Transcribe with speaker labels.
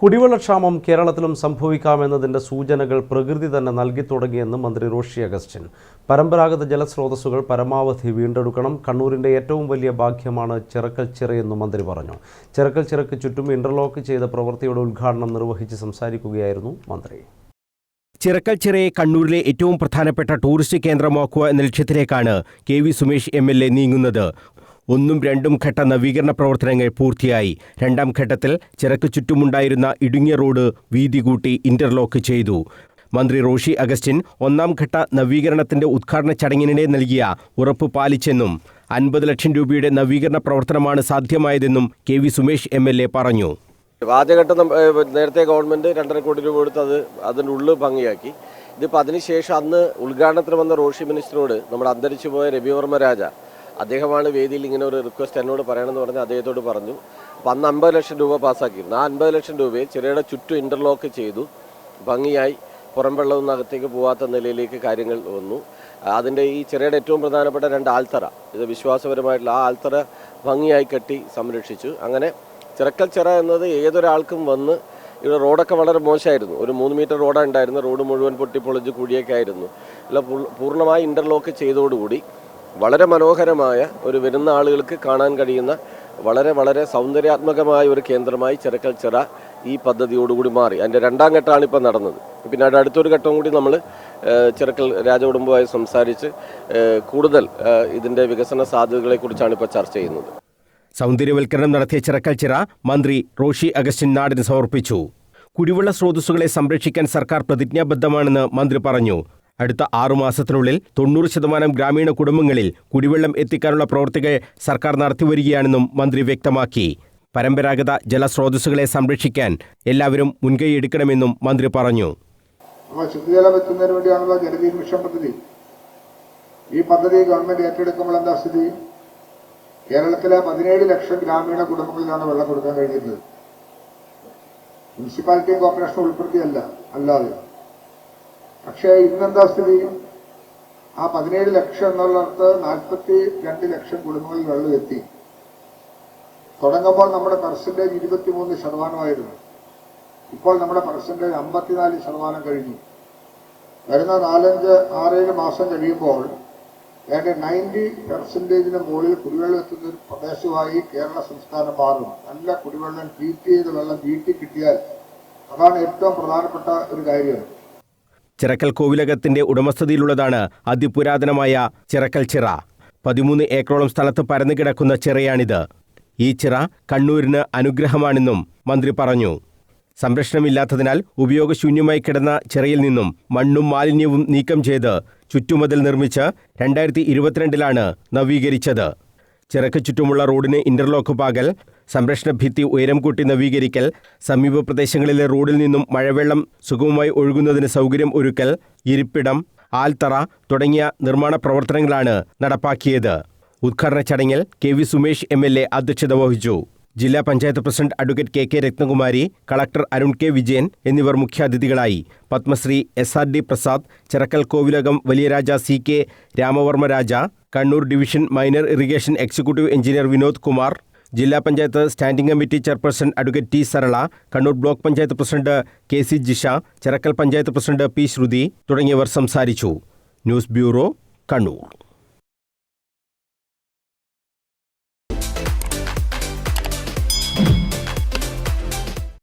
Speaker 1: കുടിവെള്ളക്ഷാമം കേരളത്തിലും സംഭവിക്കാമെന്നതിന്റെ സൂചനകൾ പ്രകൃതി തന്നെ നൽകി തുടങ്ങിയെന്ന് മന്ത്രി റോഷി അഗസ്റ്റിൻ. പരമ്പരാഗത ജലസ്രോതസ്സുകൾ പരമാവധി വീണ്ടെടുക്കണം. കണ്ണൂരിന്റെ ഏറ്റവും വലിയ ഭാഗ്യമാണ് ചിറക്കൽ ചിറയെന്നും മന്ത്രി പറഞ്ഞു. ചിറക്കൽ ചിറക്ക് ചുറ്റും ഇന്റർലോക്ക് ചെയ്ത പ്രവൃത്തിയുടെ ഉദ്ഘാടനം നിർവഹിച്ച് സംസാരിക്കുകയായിരുന്നു മന്ത്രി.
Speaker 2: ചിറക്കൽ ചിറയെ കണ്ണൂരിലെ ഏറ്റവും പ്രധാനപ്പെട്ട ടൂറിസ്റ്റ് കേന്ദ്രമാക്കുക എന്ന ലക്ഷ്യത്തിലേക്കാണ് K V Sumesh M L A നീങ്ങുന്നത്. ഒന്നും രണ്ടും ഘട്ട നവീകരണ പ്രവർത്തനങ്ങൾ പൂർത്തിയായി. രണ്ടാം ഘട്ടത്തിൽ ചിറക്ക് ചുറ്റുമുണ്ടായിരുന്ന ഇടുങ്ങിയ റോഡ് വീതി കൂട്ടി ഇന്റർലോക്ക് ചെയ്തു. മന്ത്രി റോഷി അഗസ്റ്റിൻ ഒന്നാം ഘട്ട നവീകരണത്തിന്റെ ഉദ്ഘാടന ചടങ്ങിനിടെ നൽകിയ ഉറപ്പ് പാലിച്ചെന്നും അൻപത് ലക്ഷം രൂപയുടെ നവീകരണ പ്രവർത്തനമാണ് സാധ്യമായതെന്നും K V Sumesh M L A പറഞ്ഞു.
Speaker 3: ആദ്യഘട്ടം നേരത്തെ ഗവൺമെന്റ് രണ്ടര കോടി രൂപ കൊടുത്ത് അത് അതിന്റെ ഉള്ളു ഭംഗിയാക്കി. ഇതിപ്പോൾ അതിനുശേഷം അന്ന് ഉദ്ഘാടനത്തിന് വന്ന റോഷി മിനിസ്റ്ററോട് നമ്മുടെ അന്തരിച്ചു പോയ രവിവർമ്മ രാജ അദ്ദേഹമാണ് വേദിയിൽ ഇങ്ങനെ ഒരു റിക്വസ്റ്റ് എന്നോട് പറയണമെന്ന് പറഞ്ഞ് അദ്ദേഹത്തോട് പറഞ്ഞു. അപ്പോൾ അന്ന് അമ്പത് ലക്ഷം രൂപ പാസ്സാക്കിയിരുന്നു. ആ അൻപത് ലക്ഷം രൂപയെ ചെറിയയുടെ ചുറ്റും ഇന്റർലോക്ക് ചെയ്തു. ഭംഗിയായി പുറം വെള്ളവും അകത്തേക്ക് പോവാത്ത നിലയിലേക്ക് കാര്യങ്ങൾ വന്നു. അതിന്റെ ഈ ചെറിയ ഏറ്റവും പ്രധാനപ്പെട്ട രണ്ട് ആൽത്തറ. ഇത് വിശ്വാസപരമായിട്ടുള്ള ആ ആൽത്തറ ഭംഗിയായി കെട്ടി സംരക്ഷിച്ചു. അങ്ങനെ ചിറക്കൽ ചിറ എന്നത് ഏതൊരാൾക്കും വന്ന് ഇവിടെ റോഡൊക്കെ വളരെ മോശമായിരുന്നു. ഒരു മൂന്ന് മീറ്റർ റോഡാണ് ഉണ്ടായിരുന്നത്. റോഡ് മുഴുവൻ പൊട്ടിപ്പൊളിച്ച് കുഴിയൊക്കെ ആയിരുന്നു. അല്ല പൂർണമായി ഇന്റർലോക്ക് ചെയ്തതോടുകൂടി വളരെ മനോഹരമായ ഒരു വരുന്ന ആളുകൾക്ക് കാണാൻ കഴിയുന്ന വളരെ വളരെ സൗന്ദര്യാത്മകമായ ഒരു കേന്ദ്രമായി ചെറുക്കൽ ചെറ ഈ പദ്ധതിയോടുകൂടി മാറി. അതിന്റെ രണ്ടാം ഘട്ടമാണ് ഇപ്പോൾ നടന്നത്. പിന്നെ അവിടെ അടുത്തൊരു ഘട്ടം കൂടി നമ്മൾ ചെറുക്കൽ രാജകുടുംബമായി സംസാരിച്ച് കൂടുതൽ ഇതിന്റെ വികസന സാധ്യതകളെക്കുറിച്ചാണ് ഇപ്പോൾ ചർച്ച ചെയ്യുന്നത്.
Speaker 2: സൗന്ദര്യവൽക്കരണം നടത്തിയ ചിറക്കൽ ചിറ മന്ത്രി റോഷി അഗസ്റ്റിൻ നാടിന് സമർപ്പിച്ചു. കുടിവെള്ള സ്രോതസ്സുകളെ സംരക്ഷിക്കാൻ സർക്കാർ പ്രതിജ്ഞാബദ്ധമാണെന്ന് മന്ത്രി പറഞ്ഞു. അടുത്ത ആറുമാസത്തിനുള്ളിൽ തൊണ്ണൂറ് ശതമാനം ഗ്രാമീണ കുടുംബങ്ങളിൽ കുടിവെള്ളം എത്തിക്കാനുള്ള പ്രവൃത്തികൾ സർക്കാർ നടത്തിവരികയാണെന്നും മന്ത്രി വ്യക്തമാക്കി. പരമ്പരാഗത ജലസ്രോതസ്സുകളെ സംരക്ഷിക്കാൻ എല്ലാവരും മുൻകൈ എടുക്കണമെന്നും മന്ത്രി പറഞ്ഞു.
Speaker 4: ശുദ്ധജലം പദ്ധതി. ഈ പദ്ധതി ഗവൺമെന്റ് ഏറ്റെടുക്കുമ്പോൾ എന്താ സ്ഥിതി? കേരളത്തിലെ പതിനേഴ് ലക്ഷം ഗ്രാമീണ കുടുംബങ്ങളിലാണ് വെള്ളം കൊടുക്കാൻ കഴിഞ്ഞിരുന്നത് മുനിസിപ്പാലിറ്റിയും കോർപ്പറേഷനും ഉൾപ്പെടുത്തിയല്ല അല്ലാതെ. പക്ഷേ ഇന്നെന്താ സ്ഥിതി? ആ പതിനേഴ് ലക്ഷം എന്നുള്ളിടത്ത് നാൽപ്പത്തി രണ്ട് ലക്ഷം കുടുംബങ്ങളിൽ വെള്ളം എത്തി. തുടങ്ങുമ്പോൾ നമ്മുടെ പെർസെന്റേജ് ഇരുപത്തിമൂന്ന് ശതമാനമായിരുന്നു. ഇപ്പോൾ നമ്മുടെ പെർസെന്റേജ് അമ്പത്തിനാല് ശതമാനം കഴിഞ്ഞു. വരുന്ന നാലഞ്ച് ആറേഴ് മാസം കഴിയുമ്പോൾ ഏതാണ്ട് നയന്റി പെർസെന്റേജിന് മുകളിൽ കുടിവെള്ളം എത്തുന്ന ഒരു പ്രദേശമായി കേരള സംസ്ഥാനം മാറും. നല്ല കുടിവെള്ളം ട്രീറ്റ് ചെയ്ത വെള്ളം വീട്ടിൽ കിട്ടിയാൽ അതാണ് ഏറ്റവും പ്രധാനപ്പെട്ട ഒരു കാര്യം
Speaker 2: ചിറക്കൽ കോവിലകത്തിന്റെ ഉടമസ്ഥതയിലുള്ളതാണ് അതിപുരാതനമായ ചിറക്കൽ ചിറ. പതിമൂന്ന് ഏക്കറോളം സ്ഥലത്ത് പരന്നു കിടക്കുന്ന ചിറയാണിത്. ഈ ചിറ കണ്ണൂരിന് അനുഗ്രഹമാണെന്നും മന്ത്രി പറഞ്ഞു. സംരക്ഷണമില്ലാത്തതിനാൽ ഉപയോഗശൂന്യമായി കിടന്ന ചിറയിൽ നിന്നും മണ്ണും മാലിന്യവും നീക്കം ചെയ്ത് ചുറ്റുമതിൽ നിർമ്മിച്ച് രണ്ടായിരത്തി ഇരുപത്തിരണ്ടിലാണ് നവീകരിച്ചത്. ചിറക്ക് ചുറ്റുമുള്ള റോഡിന് ഇന്റർലോക്ക് പാകൽ സംരക്ഷണ ഭിത്തി ഉയരം കൂട്ടി നവീകരിക്കൽ സമീപ പ്രദേശങ്ങളിലെ റോഡിൽ നിന്നും മഴവെള്ളം സുഗമമായി ഒഴുകുന്നതിന് സൗകര്യം ഒരുക്കൽ ഇരിപ്പിടം ആൽത്തറ തുടങ്ങിയ നിർമ്മാണ പ്രവർത്തനങ്ങളാണ് നടപ്പാക്കിയത്. ഉദ്ഘാടന ചടങ്ങിൽ K V Sumesh M L A അധ്യക്ഷത വഹിച്ചു. ജില്ലാ panchayat president advocate K K Ratnakumari collector Arun K Vijayan എന്നിവർ മുഖ്യാതിഥികളായി. Padmashri S R D Prasad Chirakkal Kovilakam Valiyaraja C K Ramavarma Raja Kannur division minor irrigation executive engineer Vinod Kumar ജില്ലാ panchayat standing committee chairperson advocate T Sarala Kannur block panchayat president K C Jisha Chirakkal panchayat president P Shruti തുടങ്ങിയവർ സംസാരിച്ചു. News bureau Kannur.